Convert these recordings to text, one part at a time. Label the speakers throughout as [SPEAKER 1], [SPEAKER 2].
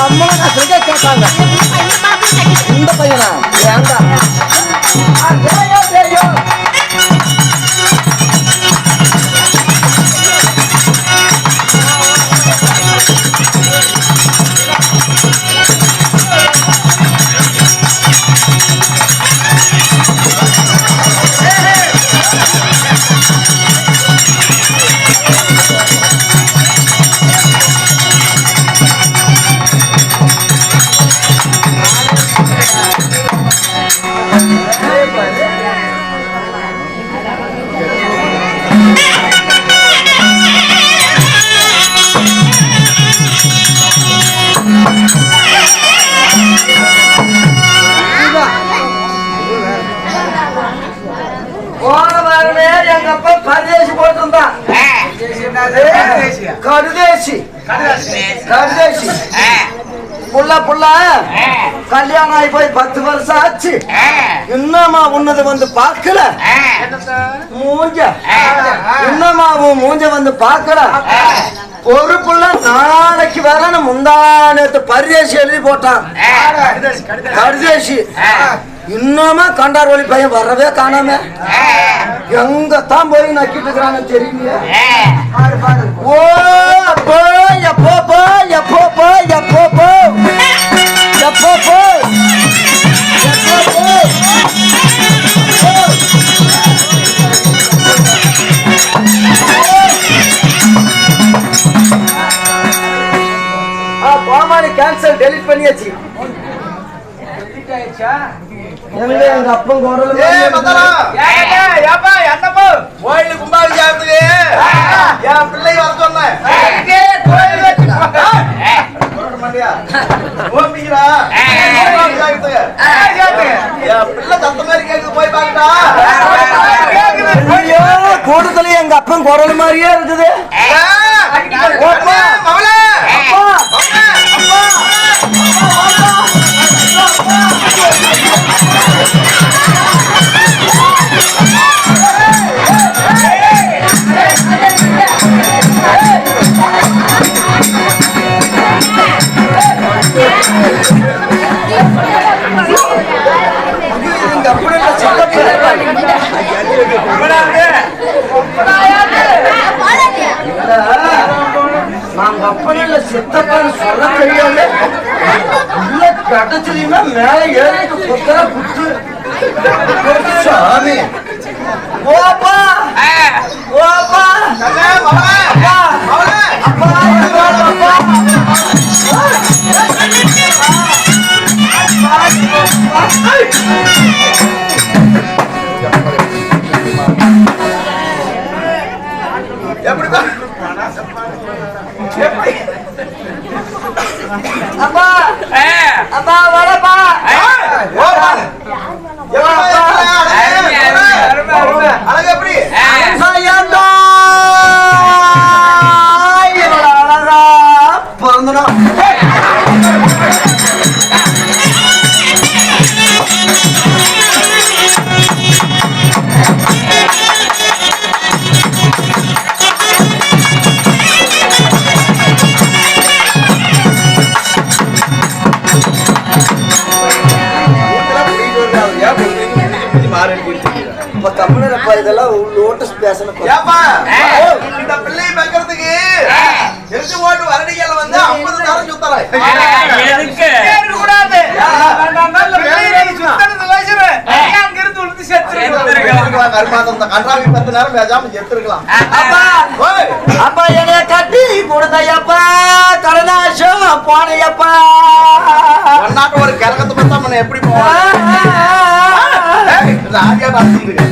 [SPEAKER 1] என்னை கமலஹாசனுக்கே கேட்டாங்க இந்த பையனா? ஏண்டா போன வாரமே எங்க அப்பா பரதேசி போட்டிருந்தான் கருதேசி புள்ள புள்ள. கல்யாணம் ஆகி போய் பத்து வருஷம் ஆச்சு. இன்னமா உன்னது வந்து பார்க்கல? மூஞ்ச. இன்னமா உன் மூஞ்ச வந்து பார்க்கல? ஒரு புள்ள நாளைக்கு வரணும். முந்தானத்து பரிதேசி எழுதி போட்டான். கருதேசி இன்னுமா கண்டார் வழி பையன் வரவே காணாம. எங்க தான் போய் நக்கிட்டு இருக்கிறான்னு தெரியலையே. ஓ அப்போ எப்போ போ எப்போ போ எப்போ போ. எப்போ போ. ஆ கேன்சல் டெலிட் பண்ணியாச்சு. எங்க எங்க அப்பன் குரல்
[SPEAKER 2] ஏய் மத்தரா ஏப்பா என்னப்போ? கோயில் கும்பாபிஷேகத்துக்கு என் பிள்ளை வர சொன்னேன். கோயில் வச்சு மாட்டியா? ஓம்பிக்கிறா? கும்பாபிஷேகத்துக்கு. என் பிள்ளை சத்த மாதிரி கேக்குது போய் பாக்கடா
[SPEAKER 1] ஐயோ கூட்டத்துல எங்க அப்பன் குரல் மாதிரியே இருக்குது.
[SPEAKER 2] ஓப்பா. மவளே!
[SPEAKER 1] அப்பா.
[SPEAKER 2] அப்பா.
[SPEAKER 1] அப்பன் இல்ல சித்தப்பன் சொல்ல தெரியாது உள்ள கட்டச்சிலியுமே மேல ஏறிட்டு குத்தர குத்து சாமி ஓப்பா ஓப்பா
[SPEAKER 2] கண்ணே மவளே மவளே
[SPEAKER 1] அப்பா அப்பா
[SPEAKER 2] எப்படி பா எப்படி
[SPEAKER 1] அப்பா. அப்பா வரப்பா இதெல்லாம் லோட்டஸ் பேசணும்
[SPEAKER 2] இந்த பிள்ளையை பார்க்கறதுக்கு எரிஞ்சு போட்டு வரடிகள் வந்து ஐம்பது நேரம் சுத்தறேன் கருமாந்தம் கன்றாவி பத்து நேரம் பேசாம செத்துருக்கலாம்
[SPEAKER 1] அப்பா
[SPEAKER 2] ஓய்.
[SPEAKER 1] அப்பா என்னைய கட்டி கொடுத்தையப்பா. கருணாசம் போனையப்பா.
[SPEAKER 2] ஒன்னாட்டு ஒரு கிழக்கத்தை பார்த்தா நம்ம எப்படி இந்த ஆதியா பார்த்துருக்கு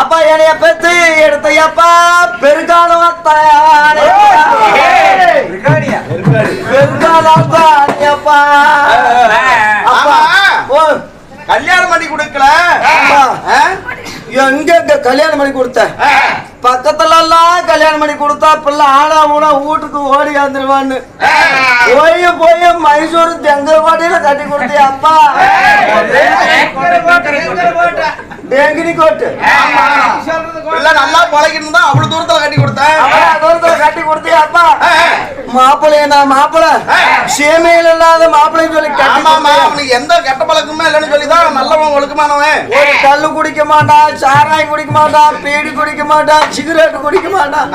[SPEAKER 1] அப்பா என்னைய பெத்து எடுத்தையப்பா பெருங்காலம் ஓ
[SPEAKER 2] கல்யாணம் பண்ணி கொடுக்கல?
[SPEAKER 1] எங்க கல்யாணம் பண்ணி கொடுத்த. பக்கத்துல எல்லாம் கல்யாணம் பண்ணி கொடுத்தா பிள்ளை ஆனா ஊனா வீட்டுக்கு ஓடி வந்துருவான்னு. போய் போய் மைசூர் தெங்கல்பாடியில கட்டி கொடுத்தியா அப்பா. டேங்கினி கோட்டு.
[SPEAKER 2] பிள்ளை நல்லா பழகிட்டு தான் அவ்வளவு தூரத்துல கட்டி கொடுத்தேன்.
[SPEAKER 1] தூரத்துல கட்டி கொடுத்தியா அப்பா. மாப்பிள்ளைய நான் மாப்பிள்ளை சேமையில் இல்லாத மாப்பிள்ளைன்னு சொல்லி?
[SPEAKER 2] அவனுக்கு எந்த கெட்ட பழக்கமே இல்லைன்னு சொல்லி தான் நல்லவன் ஒழுக்கமானவன்.
[SPEAKER 1] ஒரு கல்லு குடிக்க மாட்டான் சாராயம் குடிக்க மாட்டான் பீடி குடிக்க மாட்டான் சிகரெட் குடிக்க மாட்டான்.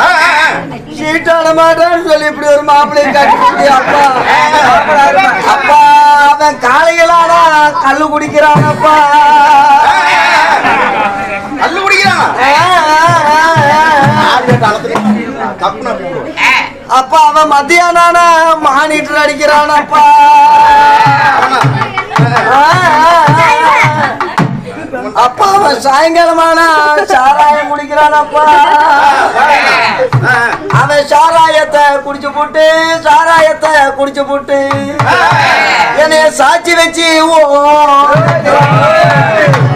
[SPEAKER 1] சீட்டாட மாட்டான்னு சொல்லி இப்படி ஒரு மாப்பிள்ளையை கட்டி அப்பா அப்பா அவன் காலையிலானா கல்லு குடிக்கிறானப்பா
[SPEAKER 2] கல்லு குடிக்கிறான்?
[SPEAKER 1] அப்பா அவன் மத்தியானானா மானிட்டர் அடிக்கிறானப்பா அப்பா. அவன் சாயங்காலமானா? சாராயம் குடிக்கிறானப்பா. அவன் சாராயத்தை குடிச்சு போட்டு சாராயத்தை குடிச்சு போட்டு என்னைய சாட்சி வச்சு ஓ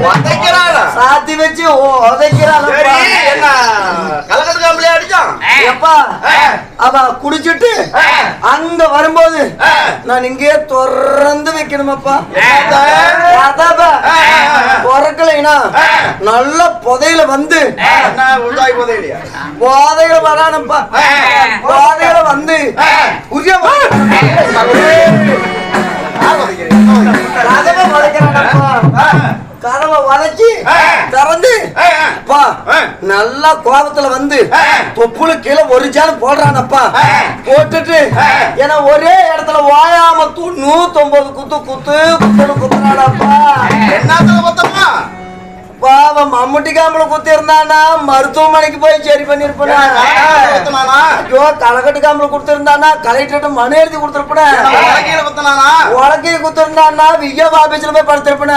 [SPEAKER 2] உதைக்கிறானா?
[SPEAKER 1] சாத்தி வச்சு உதைக்கிறானப்பா. எப்பா அவ குடிச்சிட்டு அங்க வரும்போது நான் இங்கேயே திறந்து வைக்கணுமப்பா. திறக்கலைனா நல்ல புதையில வந்து.
[SPEAKER 2] என்ன
[SPEAKER 1] போதையில வரானப்பா. போதையில வந்து.
[SPEAKER 2] உதைக்கிறீங்க?
[SPEAKER 1] கதவை
[SPEAKER 2] ஆ.
[SPEAKER 1] திறந்து. அப்பா. நல்லா கோபத்துல வந்து. தொப்புளு கீழே ஒரு ஜான் போடுறானப்பா. போட்டுட்டு. ஏன்னா ஒரே இடத்துல ஓயாம தூ நூத்தொன்பது குத்து குத்து குத்துன்னு குத்துறானப்பா. பாவம் மம்முட்டி காம்பளை குத்தி இருந்தானா மருத்துவமனைக்கு போய் சரி பண்ணிருப்பா
[SPEAKER 2] குத்தனானா
[SPEAKER 1] ஐயோ களைக்கட்டு காம்பளை கொடுத்திருந்தானா கலெக்டர்கிட்ட மனு எழுதி
[SPEAKER 2] குத்தனானா
[SPEAKER 1] உலகையை குத்திருந்தானா விஜய ஆபீஸ்ல போய் படுத்திருப்பேன்?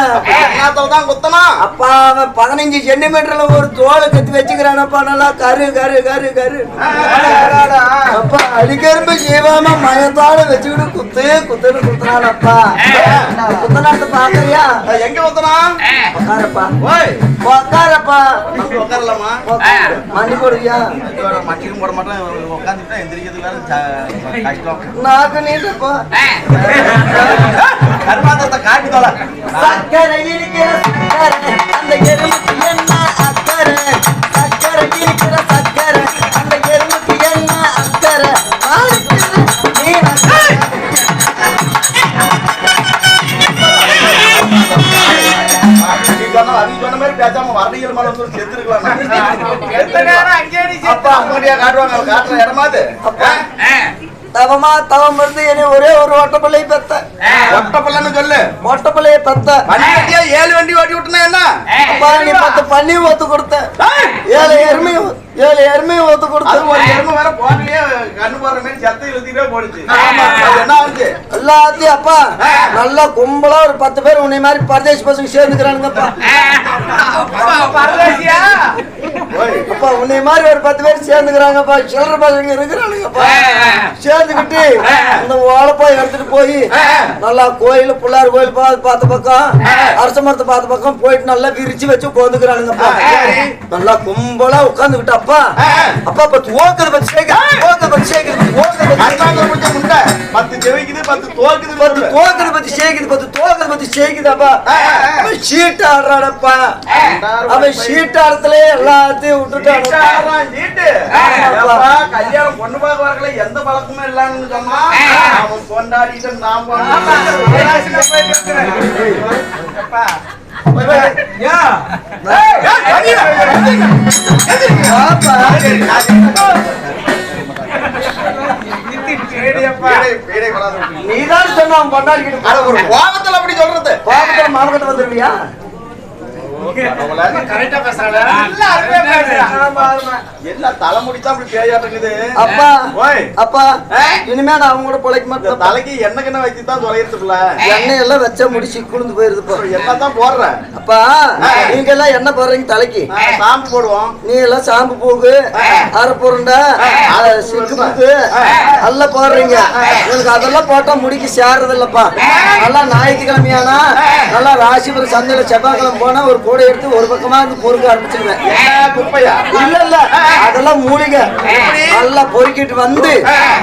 [SPEAKER 2] குத்தனா
[SPEAKER 1] அப்பா அவன் பதினஞ்சு சென்டிமீட்டர்ல ஒரு தோலை கத்தி வச்சுக்கிறானப்பா நல்லா கரு கரு கரு கரு. அப்பா அடிக்கரும்பு ஜீவாம மயத்தோட வச்சுக்கிட்டு குத்து குத்துன்னு குத்துறானப்பா குத்தனாட்டு பாக்குறியா
[SPEAKER 2] எங்க குத்தனா
[SPEAKER 1] உக்காரப்பா.
[SPEAKER 2] ஓய்.
[SPEAKER 1] உக்காரப்பா.
[SPEAKER 2] அப்படி உட்காரலாமா
[SPEAKER 1] உக்காரு. மண்ணி போடுவியா?
[SPEAKER 2] மட்டிலும் போட மாட்டேன். உட்காந்துட்டா எந்திரிக்கிறது வேற கஷ்டம்
[SPEAKER 1] நாக்கு நீட்டப்பா.
[SPEAKER 2] கருமாந்தத்தை காட்டி தோல.
[SPEAKER 1] சக்கரை இருக்கிற சக்கரை அந்த என்ன
[SPEAKER 2] பேசாம வண்டிகள் மேல வந்து செத்துருக்கலாம். அப்பா அங்கடியா காட்டுவாங்க காட்டுற இடமாது
[SPEAKER 1] தவமா தவம் இருந்து என்னை ஒரே ஒரு ஓட்ட பிள்ளையை பெத்த.
[SPEAKER 2] ஒட்ட பல்லன்னு சொல்லு.
[SPEAKER 1] ஓட்ட பிள்ளையை பெத்த.
[SPEAKER 2] வண்டி வண்டியா ஏழு வண்டி ஓட்டி விட்டுனா என்ன?
[SPEAKER 1] அப்பா நீ பத்து பண்ணி ஓத்து கொடுத்த. ஏழு எருமையும் ஏழு எருமையும் ஓத்து
[SPEAKER 2] அது
[SPEAKER 1] கொடுத்த
[SPEAKER 2] ஒரு எருமை வேற போட்டிலேயே கண்ணு போடுற மாதிரி சத்தை இழுத்திட்டே போடுச்சு. என்ன ஆச்சு
[SPEAKER 1] எல்லாத்தையும் அப்பா நல்லா கும்பலா ஒரு பத்து பேர் உன்னை மாதிரி பரதேசி பசங்க சேர்ந்துக்கிறானுங்கப்பா.
[SPEAKER 2] ஓய்
[SPEAKER 1] அப்பா உன்னை மாதிரி ஒரு பத்து பேர் சேர்ந்துக்கிறாங்கப்பா. சில்லற பசங்க இருக்கிறானுங்கப்பா. சேர்ந்துக்கிட்டு இந்த ஓலப்பாய் எடுத்துட்டு போய் நல்லா கோயில் பிள்ளார் கோயில் பார்த்த பக்கம் அரச மரத்தை பார்த்த பக்கம் போயிட்டு நல்லா விரிச்சு வச்சு உட்காந்துக்கிறானுங்கப்பா நல்லா கும்பலா உட்காந்துக்கிட்டு அப்பா. அப்பா அப்ப துவக்கதை பத்தி சேர்க்க துவக்கதை பத்தி சேர்க்க பத்து
[SPEAKER 2] செவிக்குது பத்து தோக்குது
[SPEAKER 1] பத்து தோக்கதை பத்தி சேர்க்குது பத்து தோக்கதை பத்தி சேர்க்குதாப்பா அவன் சீட்டு ஆடுறானப்பா அவன் சீட்டு ஆடுறதுல எல்லாத்தையும் விட்டுட்டானப்பா
[SPEAKER 2] சீட்டு ஏப்பா, கல்யாணம் பொண்ணு பார்க்க வரல எந்த பழக்கமும் இல்லைன்னு சொன்னா அவன் கொண்டாடிட்டு நான்
[SPEAKER 1] நீதான் சொன்ன அவன் கொண்டாடிக்கிட்டு
[SPEAKER 2] ஒரு கோபத்துல அப்படி சொல்றது?
[SPEAKER 1] கோபத்துல மாமக்கிட்ட வந்துருவியா
[SPEAKER 2] என்ன தலைமுடி தான் அப்படி பேயாட்டுக்குது
[SPEAKER 1] அப்பா.
[SPEAKER 2] ஓய்.
[SPEAKER 1] அப்பா. இனிமே நான் அவங்க கூட பொழைக்க மாட்டேன்.
[SPEAKER 2] தலைக்கு என்ன கண்ண வச்சு தான் தொலைகிறதுக்குள்ள
[SPEAKER 1] எண்ணெய் எல்லாம் வச்சா முடிச்சு குளிந்து போயிருதுப்பா
[SPEAKER 2] என்ன தான் போடுறேன்
[SPEAKER 1] அப்பா நீங்க எல்லாம் என்ன போடுறீங்க தலைக்கு.
[SPEAKER 2] சாம்பு போடுவோம்.
[SPEAKER 1] நீ எல்லாம் சாம்பு பூக்கு அரைப்புருண்டை சிக்கு எல்லாம் போடுறீங்க. உங்களுக்கு அதெல்லாம் போட்டா முடிக்கு சேர்றது இல்லப்பா நல்லா ஞாயிற்றுக்கிழமையானா நல்லா ராசிபுரம் சந்தையில செவ்வாய்க்கிழமை போனா ஒரு கூடை எடுத்து ஒரு பக்கமா இருந்து பொறுக்க ஆரம்பிச்சிருவேன்.
[SPEAKER 2] குப்பையா?
[SPEAKER 1] இல்ல இல்ல. அதெல்லாம் மூலிகை. நல்லா பொறுக்கிட்டு வந்து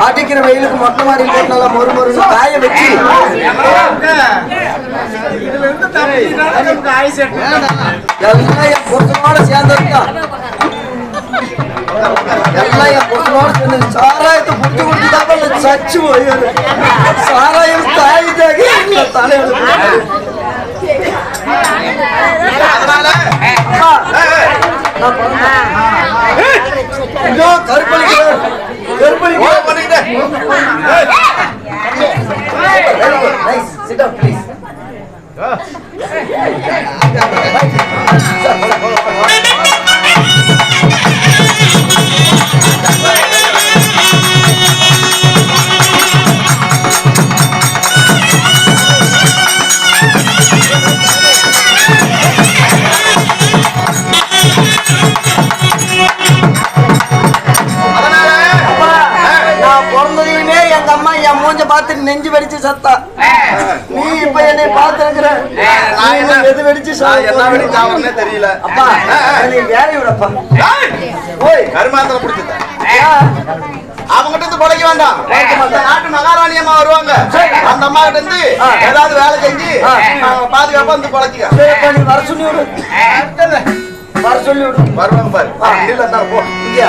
[SPEAKER 1] அடிக்கிற வெயிலுக்கு மொட்டை மாடி போட்டு நல்லா மொறு மொறுன்னு காய வச்சு. எல்லாம் என் புருஷனோட சேர்ந்திருக்கா. எல்லாம் என் புருஷனோட சேர்ந்து சாராயத்தை புடிச்சு கொடுத்துதான் சச்சு போயிரு சாராயம் தாய் தாகி தலையில
[SPEAKER 2] அதனால
[SPEAKER 1] அம்மா, நான் பிறந்தேன். ஐயோ, கருப்பளிக்கிறேன்.
[SPEAKER 2] ஓ
[SPEAKER 1] சத்தா. நீ இப்ப என்னை பார்த்திருக்கிற?
[SPEAKER 2] நான்
[SPEAKER 1] எது வெடிச்சு
[SPEAKER 2] என்ன வெடி
[SPEAKER 1] சாப்பிட்டு
[SPEAKER 2] சாப்பிடுறேனே தெரியல.
[SPEAKER 1] அப்பா நீ வேலையை விடப்பா. ஓய்
[SPEAKER 2] கருமாந்திரம் பிடிச்சது
[SPEAKER 1] ஏன்?
[SPEAKER 2] அவங்கிட்ட இருந்து பொழைக்க வேண்டாம். நாட்டு மகாராணி அம்மா வருவாங்க. அந்த அம்மா கிட்ட இருந்து. ஏதாவது வேலை செஞ்சு பாதுகாப்பா வந்து
[SPEAKER 1] நீ வர சொல்லி வர சொல்லி விட்டு
[SPEAKER 2] வருவாங்க பாரு. இல்ல தான் போ.
[SPEAKER 1] இங்கே